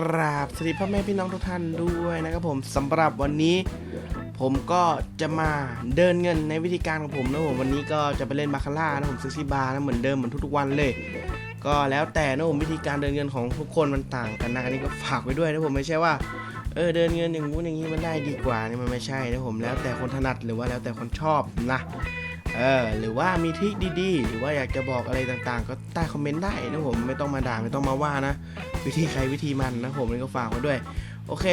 กราบสวัสดีพ่อแม่พี่น้องทุกท่านด้วยนะครับผมสำหรับวันนี้ ผมก็จะมาเดินเงินในวิธีการของผมนะผมวันนี้ก็จะไปเล่นบาคาร่านะผมซื้อซีบาร์นะเหมือนเดิมเหมือนทุกๆวันเลย ก็แล้วแต่นะผมวิธีการเดินเงินของทุกคนมันต่างกันนะอันนี้ก็ฝากไว้ด้วยนะผมไม่ใช่ว่าเออเดินเงินอย่างงู้นอย่างนี้มันได้ดีกว่านี่มันไม่ใช่นะผมแล้วแต่คนถนัดหรือว่าแล้วแต่คนชอบนะ เออหรือว่ามีทริคดีๆ หรือว่าอยากจะบอกอะไรต่างๆ ก็ใต้คอมเมนต์ได้นะผมไม่ต้องมาด่าไม่ต้องมาว่านะ วิธีใครวิธีมันนะผมนี่ก็ฝากไว้ด้วย โอเค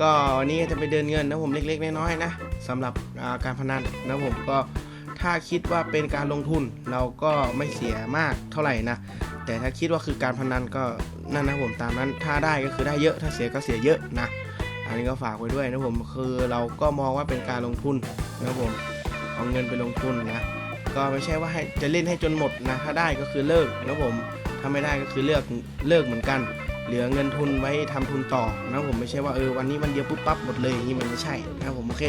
ก็วันนี้จะไปเดินเงินนะผมเล็กๆน้อยๆนะสำหรับาการพนันนะผมก็ถ้าคิดว่าเป็นการลงทุนเราก็ไม่เสียมากเท่าไหร่นะแต่ถ้าคิดว่าคือการพนันก็นั่นนะผมตามนั้นถ้าได้ก็คือได้เยอะถ้าเสียก็เสียเยอะนะอันนี้ก็ฝากไว้ด้วยนะผมคือเราก็มองว่าเป็นการลงทุนนะผม เอาเงินไปลงทุนนะ ก็ไม่ใช่ว่าให้จะเล่นให้จนหมดนะ ถ้าได้ก็คือเลิกนะผมถ้าไม่ได้ก็คือเลิกเลิกเหมือนกัน เหลือเงินทุนไว้ทำทุนต่อนะผมไม่ใช่ว่าเออวันนี้วันเดียวปุ๊บปั๊บหมดเลยอย่างนี้มันไม่ใช่นะผมโอเค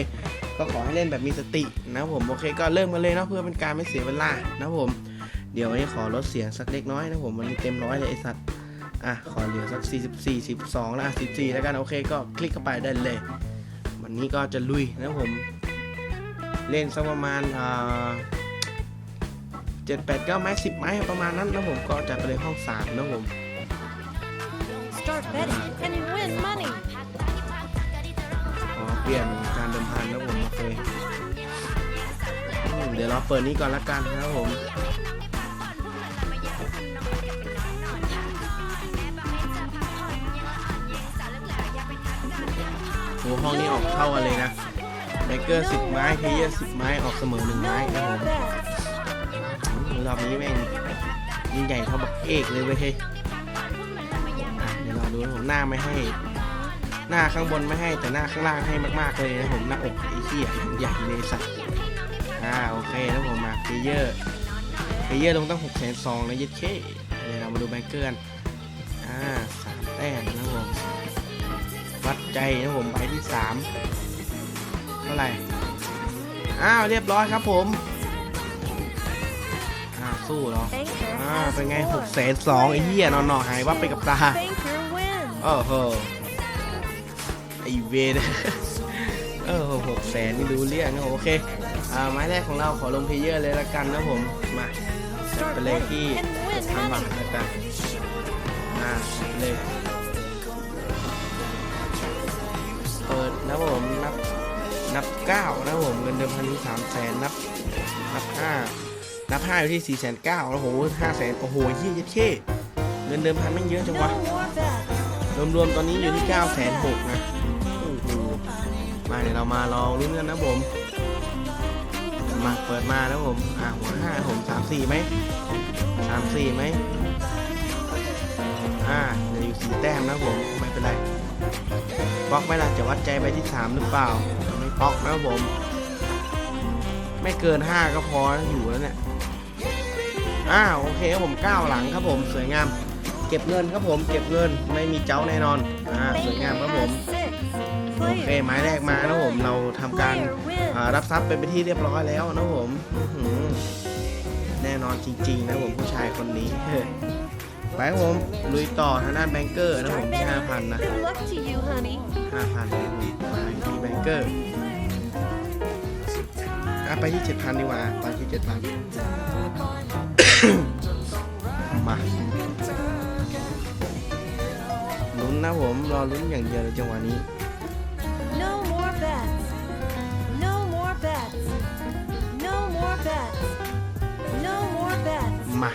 ก็ขอให้เล่นแบบมีสตินะผมโอเค ก็เริ่มกันเลยเนาะเพื่อเป็นการไม่เสียเวลานะผมเดี๋ยววันนี้ขอลดเสียงสักเล็กน้อยนะผมวันนี้เต็มร้อยเลยไอสัตว์อะขอเหลือสัก 44 12แล้วอะ14แล้วกันโอเคก็คลิกเข้าไปได้เลย วันนี้ก็จะลุยนะผม เล่นสักประมาณอ่าเจ็ดแปดเก้าไม้สิบไม้ประมาณนั้นนะผมก็จะไปเลยห้องสามนะผม Start betting and win money. ขอเปลี่ยนการเดิมพันนะผมโอเคอืมเดี๋ยวเราเปิดนี้ก่อนละกันนะครับผมโอ้ห้องนี้ออกเท่ากันเลยนะ เบเกอร์สิบไม้เพเยอร์สิบไม้ออกเสมอหนึ่งไม้นะผ more มรอบนี้แม่งยิ่งใหญ่เท่าบักเอกเลยเว้ยเฮ้ยเดี๋ยวเราดูนะผมหน้าไม่ให้ หน้าข้างบนไม่ให้แต่หน้าข้างล่างให้มากๆเลยนะผมหน้าอกไอ้เหี้ยใหญ่เลยสัตว์อ่าโอเคแล้วผมมาเพเยอร์เพเยอร์ลงตั้งหกแสนสองนะยึดเคเดี๋ยวเรามาดูแบงเกอร์กันอ่าสามแต้มนะผมวัดใจนะผมใบที่สาม ท่าไหร่อ้าวเรียบร้อยครับผมอ่าสู้เหรอ Banker อ่า has เป็นไงหก won. แสนสองไอ้เหี้ยนอนๆหายวับไปกับตา Banker wins. โอ้โหไอเวนเออหกแสนนี่รู้เรื่องนะโอเคอ่าไม้แรกของเราขอลงเพลเยอร์เลยละกันนะผมมาจัด Start ไปเลยที่ betting and หกพัน win บาท money. ละกันอ่าเลย นับเก้านะผมเงินเดิมพันที่สามแสนนับนับห้านับห้าอยู่ที่สี่แสนเก้าแล้วโหห้าแสนโอ้โหเยี่ยเท่เงินเดิมพันไม่เยอะจังวะรวมๆตอนนี้อยู่ที่9 6 0 0 0นะโอ้โหมาเดี๋ยวเรามาลองลุ้นกันนะผมมาเปิดมานะผมอ่าหัวห้าผมสามสี่ไหมสามสี่ไหมอ่าเหลืออยู่สี่แต้มนะผมไม่เป็นไรบล็อกไหมล่ะจะวัดใจไปที่สามหรือเปล่า บล็อกนะผม ไม่เกินห้าก็พออยู่แล้วเนี่ยอ่าโอเคครับผมก้าวหลังครับผมสวยงาม เก็บเงินครับผมเก็บเงินไม่มีเจ้าแน่นอนอ่าสวยงามครับผมโอเคไม้แรกมานะผมเราทำการรับทรัพย์ไปเป็นที่เรียบร้อยแล้วนะผมแน่นอนจริงๆนะผมผู้ชายคนนี้ไปครับผมลุยต่อทางด้านแบงเกอร์นะผมที่ห้าพันนะห้าพันมาที่แบงเกอร์ อะไปที่เจ็ดพันดีกว่าไปที่เจ็ดพันมาลุ้นนะผมรอลุ้นอย่างเดียวเลยจังหวะนี้ No more bets. No more bets. No more bets. No more bets. มา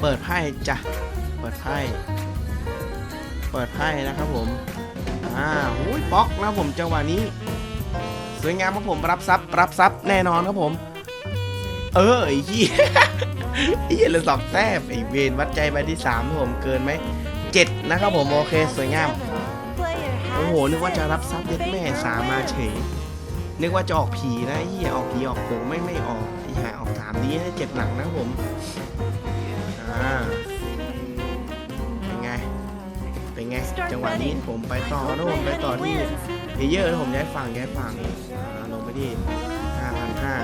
เปิดไพ่จ้ะเปิดไพ่เปิดไพ่นะครับผมอ่าหูยบล็อกนะผมจังหวะนี้ สวยงามครับผมรับทรัพย์รับทรัพย์แน่นอนครับผม เออไอ้เหี้ยไอ้เหี้ยเลยสองแต้มไอ้เวนวัดใจไปที่สามครับผมเกินไหมเจ็ดนะครับผมโอเคสวยงามโอ้โหนึกว่าจะรับทรัพย์เย็ดแม่สามมาเฉยนึกว่าจะออกผีนะไอ้เหี้ยออกผีออกโผไม่ไม่ออกไอ้ห่าออกสามนี้เจ็บหลังนะผมอ่า เป็นไง จังหวะนี้ผมไปต่อนะผมไปต่อที่เพเยอร์ผมย้ายฝั่งย้ายฝั่งอ่าลงไปที่ห้าพันห้า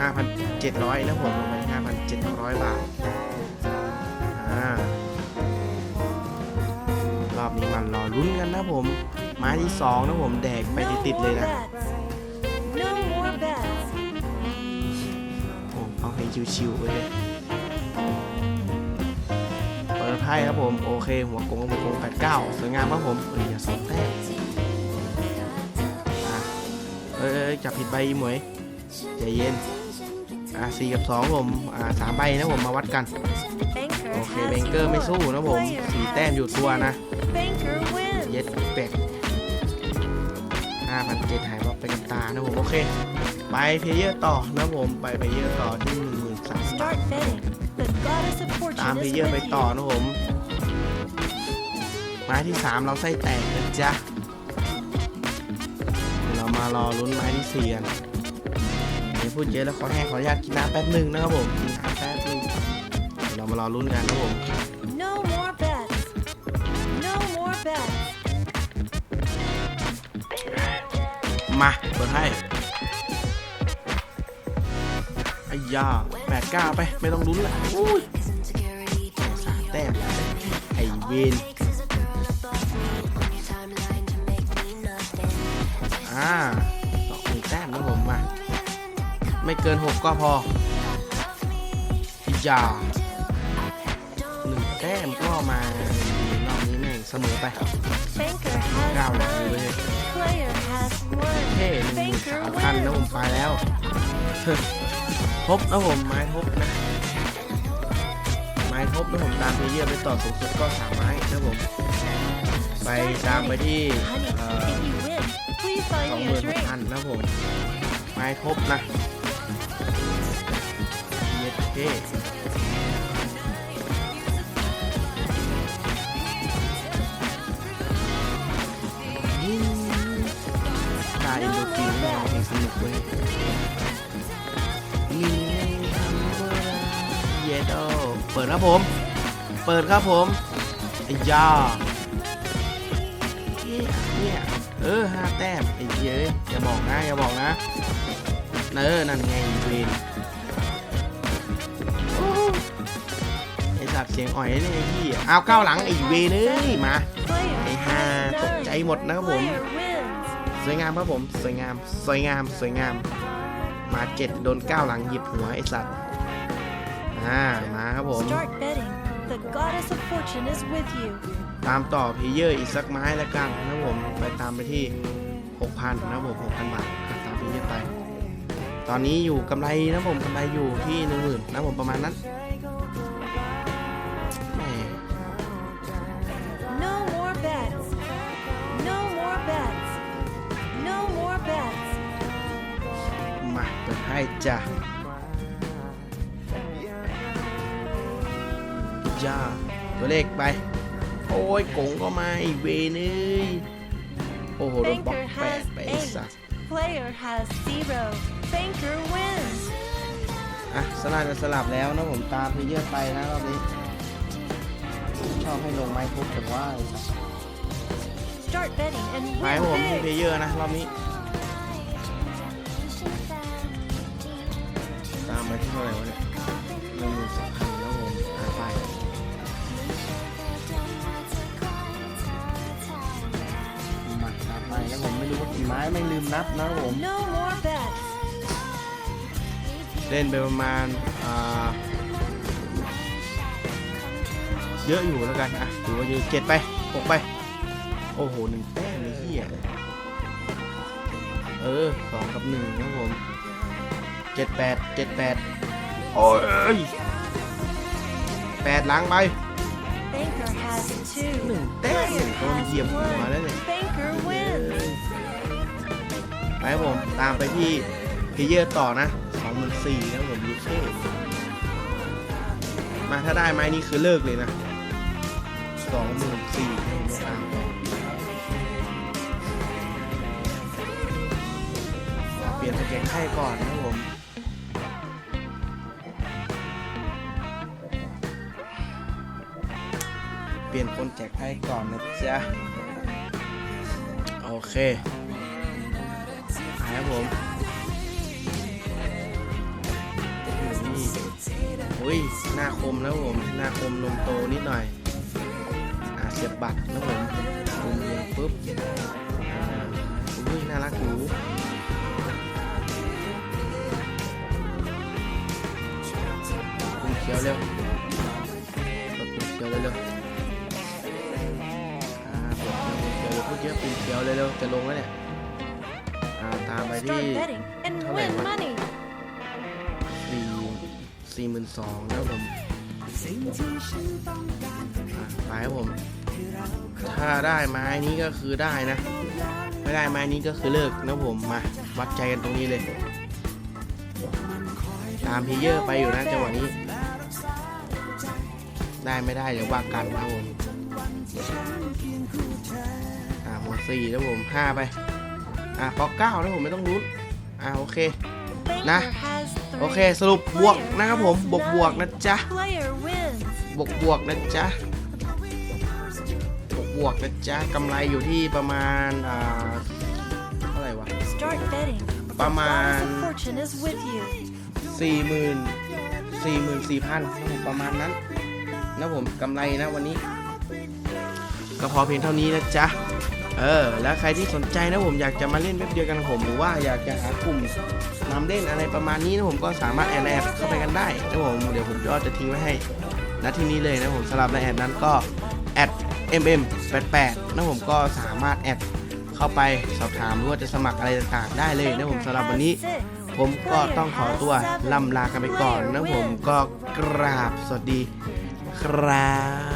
ห้าพันเจ็ดร้อยนะผมลงไปห้าพันเจ็ดร้อยบาทอ่ารอบนี่มันรอลุ้นกันนะผมไม้ที่สองนะผมแดกไป No ติดๆเลย more นะ bets. No more bets. โอ้เอาให้ชิวๆไปเลย เปิดไพ่ครับผมโอเค หัวกงหัวกงแปดเก้าสวยงามครับผมเอ้ยอย่าสองแต้เอ้ยจับผิดใบหมวยใจเย็นอะสี่กับสองผมอ่าสามใบนะผมมาวัดกันโอเคเบงเกอร์ไม่สู้นะผมสี่แต้มอยู่ตัวนะเย็ดเป็กห้าพันเจ็ดหายวับไปกับตานะผมโอเค ไปเพลเยอร์ต่อนะผมไปเพลเยอร์ต่อที่หนึ่งหมื่นสาม Start betting. The goddess of ตาม fortune เพล is เยอร์ไป with ต่อ you. นะผมไม้ที่สามเราไส้แตกนะจ๊ะ เรามารอลุ้นไม้ที่สี่กันเดี๋ยวพูดเยอะแล้วขอแห้งขออนุญาตกินน้ำแป๊บหนึ่งนะครับผมกินน้ำแป๊บหนึงเดี๋ยวเรามารอลุ้นกันนะผม No more bets. No more bets. มาเปิดให้ไอ้ยาแปดเก้าไป ไม่ต้องลุ้นละอุ้ยสามแต้มไอ้เวนอ่าสองหนึ่งแต้มนะผมมาไม่เกินหกก็พออยาหนึ่งแต้มก็มารอบนี้แม่งเสมอไปเก้า has หลังเลยเท่หนึ่งหุ่นสามพันนะผมไปแล้วทบนะผมไม้ทบนะ ไม้ทบนะผมตามเพเยอร์ไปต่อสูงสุดก็สามไม้นะผม ไปตามไปที่สองหมื่นพันนะผมไม้ทบนะเย็ดเท่ เปิดครับผม เปิดครับผมไอ้ยาเนี่ยเนี่ยเออห้าแต้มไอ้เย้ยอย่าบอกนะอย่าบอกนะเออนั่นไงเวนไอ้สัตว์เสียงอ่อยนี่ไอ้พี่อ้าวก้าหลังไอ้เวนเอ้ยมาไอ้ห่าตกใจหมดนะครับผมสวยงามครับผมสวยงามสวยงามสวยงามมาเจ็ดโดนเก้าหลังหยิบหัวไอ้สัตว์ อ่ามาครับผม Start betting. The goddess of fortune is with you. ตามต่อเพลเยอร์อีกสักไม้แล้วกันนะครับผมไปตามไปที่ 6,000นะครับผม6,000 บาทอะตามเพลเยอร์ไป ตอนนี้อยู่กำไรนะครับผมกำไรอยู่ที่10,000นะครับผมประมาณนั้นแหม No more bets. No more bets. No more bets. มาเปิดให้จ้ะ จ้าตัวเลขไป โอ้ยกงก็มาอีกเวนเอ้ยโอ้โหโดนบล็อก Banker แปด has ไปไอ้สัส eight. Player has zero. Banker wins. อะสลับจะสลับแล้วนะผมตามเพลเยอร์ไปนะรอบนี้ ชอบให้ลงไม้ทุบแต่ว่าไอ้สัส Start betting and ไม้ผม win ที่เพล big. เยอร์นะรอบนี้ ตามไปที่เท่าไหร่วะเนี่ยหนึ่งหมื่นสองพัน มาตามไปแล้วผมไม่รู้ว่ากี่ไม้ไม่ลืมนับนะครับผม No more bets. เล่นไปประมาณอ่าเยอะอยู่แล้วกันอะถือว่าเยอะเจ็ดไปหกไป โอ้โหหนึ่งแต้มเลยเฮียเออสองกับหนึ่งนะครับผมเจ็ดแปดเจ็ดแปดโอ้ยแปดหล้างไป Banker has หนึ่ two. งแต้ม Player โดนเหยียบ has หัวแล้วเนี่ย one. Banker wins. ไปครับผม ตามไปที่เพเยอร์ต่อนะสองหมื่นสี่นะผมยูเท่มาถ้าได้ไม้นี้คือเลิกเลยนะสองหมื่นสี่ตามต่อเปลี่ยนสเก็ตให้ก่อนนะครับผม ลี่ยนคนแจกให้ก่อนนะจ๊ะ โอเคไปครับผมนี่อุ้ยหน้าคมแล้วผม หน้าคมนมโตนิดหน่อย อ่าเสียบบัตรนะผมปุ๊บอ่าอุ้ยน่ารักอยู่ปุ่มเขียวเร็วปุ่มเขียวเร็วากดปุ่มเขียวเร็วพูดเยอะปุ่มเขียวเร็วๆจะลงแล้วเนี่ยอ่าตามไปที่ Start betting and How win many? money. สี่สี่หมื่นสองนะผมไปครับผม ถ้าได้ไม้นี้ก็คือได้นะ ไม่ได้ไม้นี้ก็คือเลิกนะผมมาวัดใจกันตรงนี้เลย ตามพลเยอร์ไปอยู่นะจังหวะนี้ ได้ไม่ได้เดี๋ยวว่ากันนะผม สี่แล้วผมห้าไป อ่าพอเก้าแล้วผมไม่ต้องรุ้นอ่าโอเค Banker Nah. has โอ three. เคสรุปบวกนะครับผมบวกบวกนะจ๊ะ Player wins. บวกบวกนะจ๊ะบวกบวกนะจ๊ะกำไรอยู่ที่ประมาณอ่าเท่าไหร่วะ Start betting. ประมาณ Flowers of fortune is with you. สี่หมื่นสี่หมื่นสี่พันนะผมประมาณนั้นนะผมกำไรนะวันนี้ ก็พอเพียงเท่านี้นะจ๊ะ เออ แล้วใครที่สนใจนะผมอยากจะมาเล่นเว็บเดียวกันผมหรือว่าอยากจะหากลุ่มนำเล่นอะไรประมาณนี้นะผมก็สามารถแอดแอดเข้าไปกันได้นะผมเดี๋ยวผมก็จะทิ้งไว้ให้ณที่นี้เลยนะผมสำหรับในแอดนั้นก็แอด mm 88นะผมก็สามารถแอดเข้าไปสอบถามหรือว่าจะสมัครอะไรต่างๆ ได้เลยนะผมสำหรับวันนี้ ผมก็ต้องขอตัวล่ำลากันไปก่อนนะผมก็กราบสวัสดีครับ